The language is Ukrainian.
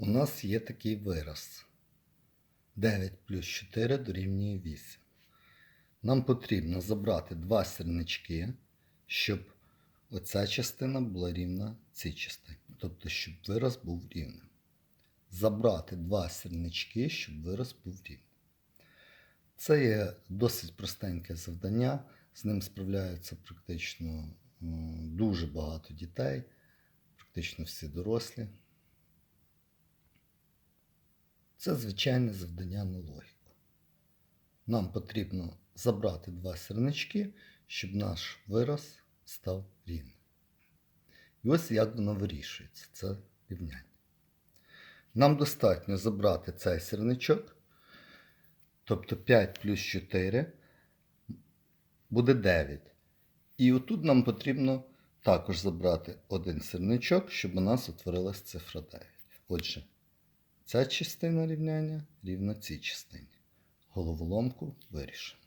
У нас є такий вираз. 9 плюс 4 дорівнює 8. Нам потрібно забрати два сірнички, щоб оця частина була рівна цій частині. Тобто, щоб вираз був рівним. Забрати два сірнички, щоб вираз був рівним. Це є досить простеньке завдання. З ним справляються практично дуже багато дітей, практично всі дорослі. Це звичайне завдання на логіку. Нам потрібно забрати два сірнички, щоб наш вираз став рівним. І ось як воно вирішується, це рівняння. Нам достатньо забрати цей сірничок, тобто 5 плюс 4 буде 9. І отут нам потрібно також забрати один сірничок, щоб у нас утворилась цифра 9. Отже, ця частина рівняння рівна цій частині. Головоломку вирішено.